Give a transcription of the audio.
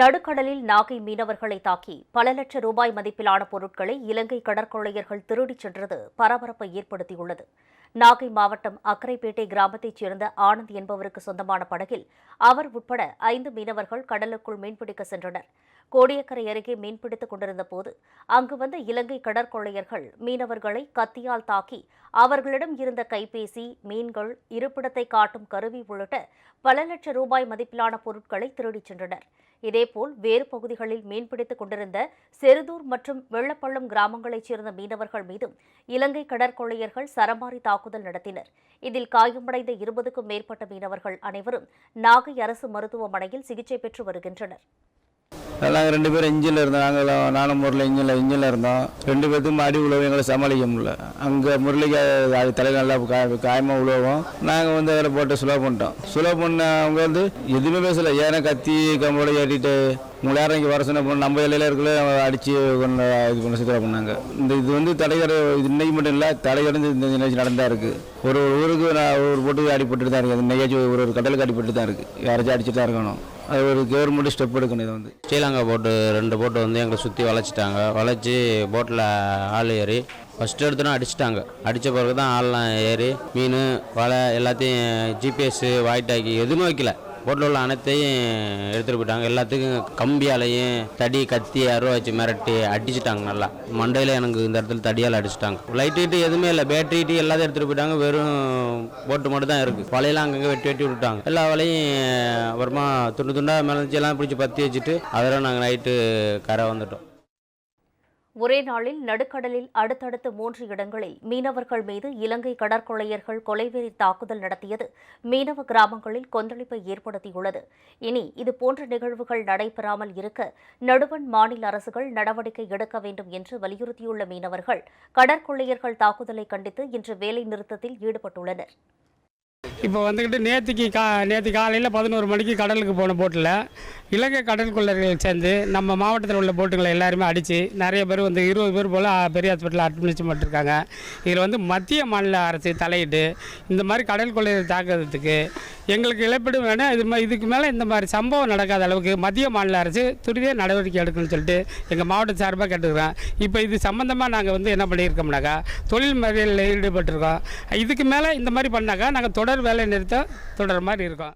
நடுக்கடலில் நாகை மீனவர்களை தாக்கி பல லட்சம் ரூபாய் மதிப்பிலான பொருட்களை இலங்கை கடற்கொள்ளையர்கள் திருடிச் சென்றது பரபரப்பை ஏற்படுத்தியுள்ளது. நாகை மாவட்டம் அக்கரைப்பேட்டை கிராமத்தைச் சேர்ந்த ஆனந்த் என்பவருக்கு சொந்தமான படகில் அவர் உட்பட ஐந்து மீனவர்கள் கடலுக்குள் மீன்பிடிக்க சென்றனர். கோடியக்கரை அருகே மீன்பிடித்துக் கொண்டிருந்த போது அங்கு வந்த இலங்கை கடற்கொள்ளையர்கள் மீனவர்களை கத்தியால் தாக்கி அவர்களிடம் இருந்த கைபேசி மீன்கள் இருப்பிடத்தை காட்டும் கருவி உள்ளிட்ட பல லட்சம் ரூபாய் மதிப்பிலான பொருட்களை திருடிச் சென்றனர். இதேபோல் வேறு பகுதிகளில் மீன்பிடித்துக் கொண்டிருந்த செருதூர் மற்றும் வெள்ளப்பள்ளம் கிராமங்களைச் சேர்ந்த மீனவர்கள் மீதும் இலங்கை கடற்கொள்ளையர்கள் சரமாரி தாக்குதல் நடத்தினர். இதில் காயமடைந்த இருபதுக்கும் மேற்பட்ட மீனவர்கள் அனைவரும் நாகை அரசு மருத்துவமனையில் சிகிச்சை பெற்று வருகின்றனர். நாங்கள் ரெண்டு பேரும் இன்ஜினில் இருந்தோம். நாங்கள் நானும் முரளி இன்ஜினில் இன்ஜினில் இருந்தோம். ரெண்டு பேர்த்துக்கும் அடி உழவு எங்களை சமாளிக்க முடியல. அங்கே முரளிக்கு அது தலையில் நல்லா காய காயமாக உழவும். நாங்கள் வந்து அதில் போட்டு சுலோ பண்ணிட்டோம். சுலோ பண்ண அவங்க வந்து எதுவுமே பேசலை. ஏன்னா கத்தி கம்போட ஏற்றிட்டு உங்களை யாரும் இங்கே வர சொன்ன நம்ம இலையில இருக்கல அடித்து கொண்டு இது பண்ண சித்திரா பண்ணாங்க. இந்த இது வந்து தடைகட இது இன்னைக்கு மட்டும் இல்லை தடைகடந்து இந்த நிகழ்ச்சி நடந்தா இருக்கு. ஒரு ஒரு ஊருக்கு நான் ஒரு போட்டு அடிபட்டு தான் இருக்குது இந்த நிகழ்ச்சி ஒரு ஒரு கடலுக்கு அடிபட்டு தான் இருக்குது யாராச்சும் அடிச்சுட்டு தான் இருக்கணும். அது ஒரு கவர்மெண்ட் ஸ்டெப் எடுக்கணும் இதை வந்து. ஸ்ரீலங்கா போட்டு ரெண்டு போட்டு வந்து எங்களை சுற்றி வளைச்சிட்டாங்க. வளைச்சி போட்டில் ஆள் ஏறி ஃபஸ்ட்டு எடுத்தோன்னே அடிச்சிட்டாங்க. அடித்த பிறகு தான் ஆள்லாம் ஏறி மீன் வலை எல்லாத்தையும் ஜிபிஎஸ்ஸு வாய்டாக்கி எதுவுமே வைக்கல. போட்டில் உள்ள அனைத்தையும் எடுத்துகிட்டு போயிட்டாங்க. எல்லாத்துக்கும் கம்பியாலையும் தடி கத்தி அருவா வச்சு மிரட்டி அடிச்சிட்டாங்க நல்லா. மண்டையில் எனக்கு இந்த இடத்துல தடியால் அடிச்சிட்டாங்க. லைட் ஹீட்டு எதுவுமே இல்லை. பேட்டரி ஹீட்டு எல்லாத்தையும் எடுத்துகிட்டு போயிட்டாங்க. வெறும் போட்டு மட்டும் தான் இருக்குது வலையெல்லாம் அங்கங்கே வெட்டி வெட்டி விட்டுட்டாங்க. எல்லா வலையும் அப்புறமா துண்டு துண்டாக மிளஞ்சியெல்லாம் பிடிச்சி பற்றி வச்சுட்டு அதெல்லாம் நாங்கள் நைட்டு கரை வந்துட்டோம். ஒரே நாளில் நடுக்கடலில் அடுத்தடுத்து மூன்று இடங்களில் மீனவர்கள் மீது இலங்கை கடற்கொள்ளையர்கள் கொலைவெறி தாக்குதல் நடத்தியது. மீனவ கிராமங்களில் கொந்தளிப்பை ஏற்படுத்தியுள்ளது. இனி இதுபோன்ற நிகழ்வுகள் நடைபெறாமல் இருக்க நடுவண் மாநில அரசுகள் நடவடிக்கை எடுக்க வேண்டும் என்று வலியுறுத்தியுள்ள மீனவர்கள் கடற்கொள்ளையர்கள் தாக்குதலை கண்டித்து இன்று வேலை நிறுத்தத்தில் ஈடுபட்டுள்ளனர். இப்போ வந்துக்கிட்டு நேற்றுக்கு கா நேற்று காலையில் பதினோரு மணிக்கு கடலுக்கு போன போட்டில் இலங்கை கடற்கொள்ளர்கள் சேர்ந்து நம்ம மாவட்டத்தில் உள்ள போட்டுங்களை எல்லாருமே அடித்து நிறைய பேர் வந்து இருபது பேர் போல் பெரிய ஹாஸ்பிட்டலில் அட்மிஷன் பண்ணிருக்காங்க இதில் வந்து மத்திய மாநில அரசு தலையிட்டு இந்த மாதிரி கடல் கொள்ளையை தாக்குறதுக்கு எங்களுக்கு இழப்பீடு வேணும் இது மாதிரி இதுக்கு மேலே இந்த மாதிரி சம்பவம் நடக்காத அளவுக்கு மத்திய மாநில அரசு துரித நடவடிக்கை எடுக்கணும்னு சொல்லிட்டு எங்கள் மாவட்ட சார்பாக கேட்டுக்கிறோம் இப்போ இது சம்மந்தமாக நாங்கள் வந்து என்ன பண்ணியிருக்கோம்னாக்கா தொழில் முறையில் ஈடுபட்டிருக்கோம். இதுக்கு மேலே இந்த மாதிரி பண்ணாக்கா நாங்கள் தொடர் வேலை நிறுத்தம் தொடர் மாதிரி இருக்கும்.